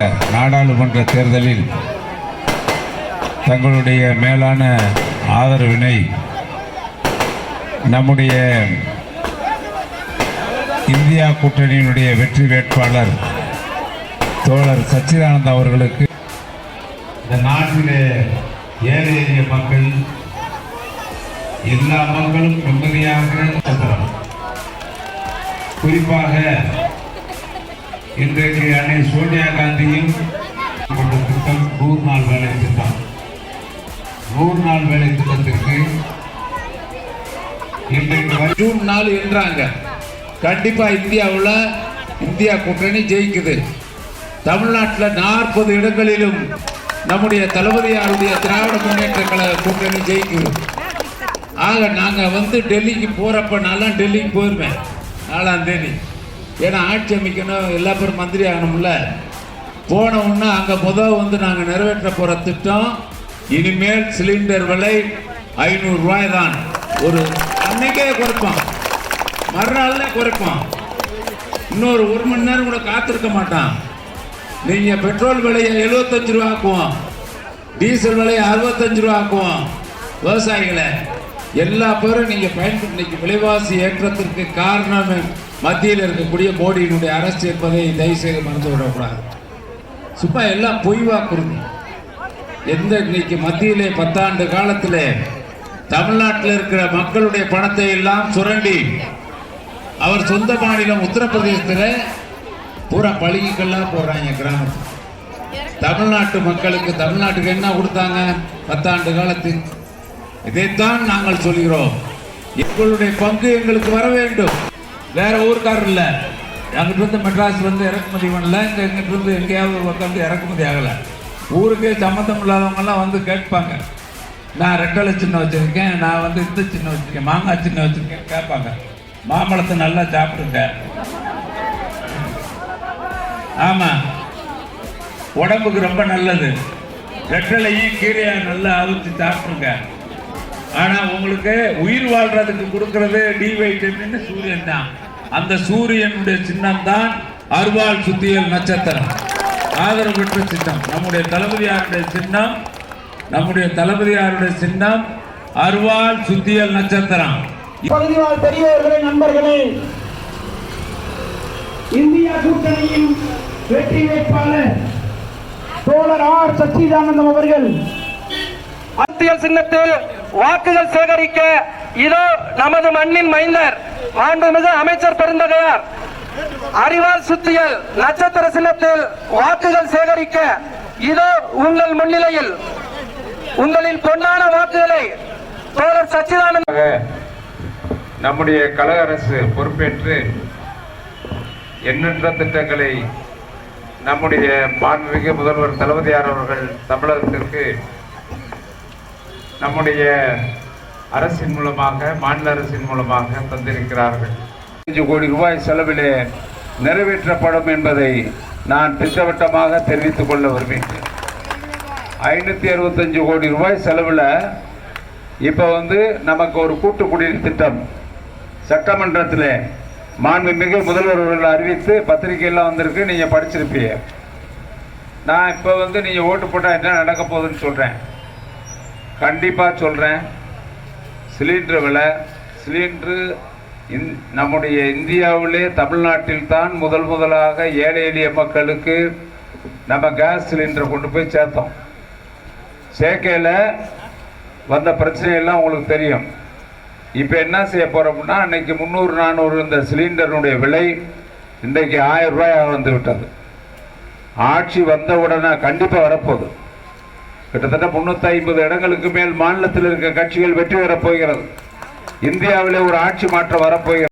நாடாளுமன்ற தேர்தலில் தங்களுடைய மேலான ஆதரவினை நம்முடைய இந்தியா கூட்டணியினுடைய வெற்றி வேட்பாளர் தோழர் சச்சிதானந்த் அவர்களுக்கு இந்த நாட்டிலே ஏழை எளிய மக்கள் எல்லா மக்களும் நிம்மதியாக குறிப்பாக இன்றைக்கு அன்னை சோனியா காந்தியும் கொண்ட திட்டம் நூறு நாள் வேலை திட்டம். நூறு நாள் வேலை திட்டத்திற்கு இன்றைக்கு ஜூன் நாலு என்றாங்க. கண்டிப்பா இந்தியாவில் இந்தியா கூட்டணி ஜெயிக்குது. தமிழ்நாட்டில் நாற்பது இடங்களிலும் நம்முடைய தளபதியாருடைய திராவிட முன்னேற்ற கழக கூட்டணி ஜெயிக்குது. ஆக நாங்கள் வந்து டெல்லிக்கு போகிறப்ப நான்லாம் டெல்லிக்கு போயிருவேன் நாலாம் தேதி. ஏன்னா ஆட்சி அமைக்கணும் எல்லா பேரும் மந்திரி ஆகணும்ல. போன அங்கே முதல் வந்து நாங்கள் நிறைவேற்ற போகிற திட்டம் இனிமேல் சிலிண்டர் விலை ஐநூறுரூவாய் தான். ஒரு அன்னைக்கே குறைப்போம் மறுநாள்லே குறைப்போம் இன்னொரு ஒரு மணி நேரம் கூட காத்திருக்க மாட்டான். நீங்கள் பெட்ரோல் விலையை எழுபத்தஞ்சு ரூபா ஆக்குவோம். டீசல் விலையை அறுபத்தஞ்சு ரூபா ஆக்குவோம். விவசாயிகளை எல்லா பேரும் நீங்க பயன்படுத்த இன்னைக்கு விலைவாசி ஏற்றத்திற்கு காரணம் மத்தியில் இருக்கக்கூடிய மோடியினுடைய அரசு என்பதை தயவு செய்து மறந்து விடக்கூடாது. சும்மா எல்லாம் பொய் வாக்குறுதி. எந்த இன்னைக்கு மத்தியிலே பத்தாண்டு காலத்தில் தமிழ்நாட்டில் இருக்கிற மக்களுடைய பணத்தை எல்லாம் சுரண்டி அவர் சொந்த மாநிலம் உத்தரப்பிரதேசத்தில் பூரா பழிக்கெல்லாம் போடுறாங்க கிராமத்தில். தமிழ்நாட்டு மக்களுக்கு தமிழ்நாட்டுக்கு என்ன கொடுத்தாங்க? பத்தாண்டு காலத்தில் இதைத்தான் நாங்கள் சொல்கிறோம். எங்களுடைய பங்கு எங்களுக்கு வர வேண்டும். வேற ஊருக்காரர் இல்லை. அங்கிட்டு மெட்ராஸ்லேருந்து மெட்ராஸ் வந்து இறக்குமதி பண்ணல. இங்கே இங்கிட்டருந்து எங்கேயாவது ஒரு பக்கம் வந்து இறக்குமதி ஆகலை. ஊருக்கே சம்மந்தம் இல்லாதவங்கெல்லாம் வந்து கேட்பாங்க. நான் ரெட்டலை சின்ன வச்சுருக்கேன் நான் வந்து இந்த சின்ன வச்சுருக்கேன் மாங்காய் சின்ன வச்சுருக்கேன் கேட்பாங்க. மாம்பழத்தை நல்லா சாப்பிடுங்க. ஆமாம் உடம்புக்கு ரொம்ப நல்லது. ரெட்டலையும் கீரையா நல்லா அவிச்சு சாப்பிடுங்க. ஆனா உங்களுக்கு உயிர் வாழ்றதுக்கு கொடுக்கறது டி வைட்டமின் சூரியன் தான். அந்த சூரியனுடைய சின்னம் தான் அருவாள் சுத்தியல் நட்சத்திரம். ஆதரவு பெற்ற சின்னம். நம்முடைய தளபதியாருடைய சின்னம் நம்முடைய தளபதியாருடைய சின்னம் அருவாள் சுத்தியல் நட்சத்திரம். பகுதிவாழ் பெரியவர்களே நண்பர்களே இந்தியா கூட்டணியின் வெற்றி வேட்பாளர் தோழர் ஆர். சச்சிதானந்தம் அவர்கள். அரசியல் சின்னத்தில் வாக்குகள் சேகரிக்க இதோ நமது மண்ணின் மைந்தர் மாண்புமிகு அமைச்சர் பெருந்தகையார். அறிவால் சுத்தியல் நட்சத்திர சின்னத்தில் வாக்குகள் சேகரிக்க இதோ உங்கள் முன்னிலையில் உங்களின் பொன்னான வாக்குகளை தோழர் சச்சிதானந்த நம்முடைய கழக அரசு பொறுப்பேற்று எண்ணற்ற திட்டங்களை நம்முடைய மாண்புமிகு முதல்வர் தளபதியார் அவர்கள் தமிழகத்திற்கு நம்முடைய அரசின் மூலமாக மாநில அரசின் மூலமாக தந்திருக்கிறார்கள். அஞ்சு கோடி ரூபாய் செலவிலே நிறைவேற்றப்படும் என்பதை நான் திட்டவட்டமாக தெரிவித்துக் கொள்ள வருவேன் ஐநூற்றி அறுபத்தஞ்சு கோடி ரூபாய் செலவில் இப்போ வந்து நமக்கு ஒரு கூட்டு குடிநீர் திட்டம் சட்டமன்றத்தில் மாண்புமிகு முதல்வர் அவர்கள் அறிவித்து பத்திரிகையெல்லாம் வந்திருக்கு நீங்கள் படிச்சிருப்பீங்க. நான் இப்போ வந்து நீங்கள் ஓட்டு போட்டால் என்ன நடக்க போகுதுன்னு சொல்கிறேன் கண்டிப்பாக சொல்கிறேன் சிலிண்டர் விலை சிலிண்டரு இந் நம்முடைய இந்தியாவிலே தமிழ்நாட்டில் தான் முதல் முதலாக ஏழை எளிய மக்களுக்கு நம்ம கேஸ் சிலிண்டரை கொண்டு போய் சேர்த்தோம். சேர்க்கையில் வந்த பிரச்சனையெல்லாம் உங்களுக்கு தெரியும். இப்போ என்ன செய்ய போகிறோம்னா அன்னைக்கு முந்நூறு நானூறு இந்த சிலிண்டருடைய விலை இன்றைக்கு ஆயிரம் ரூபாயாக வந்து விட்டது. ஆட்சி வந்த உடனே கண்டிப்பாக வரப்போகுது. கிட்டத்தட்ட முன்னூற்றி ஐம்பது இடங்களுக்கு மேல் மாநிலத்தில் இருக்க கட்சிகள் வெற்றி பெறப் போகிறது. இந்தியாவிலே ஒரு ஆட்சி மாற்றம் வரப்போகிறது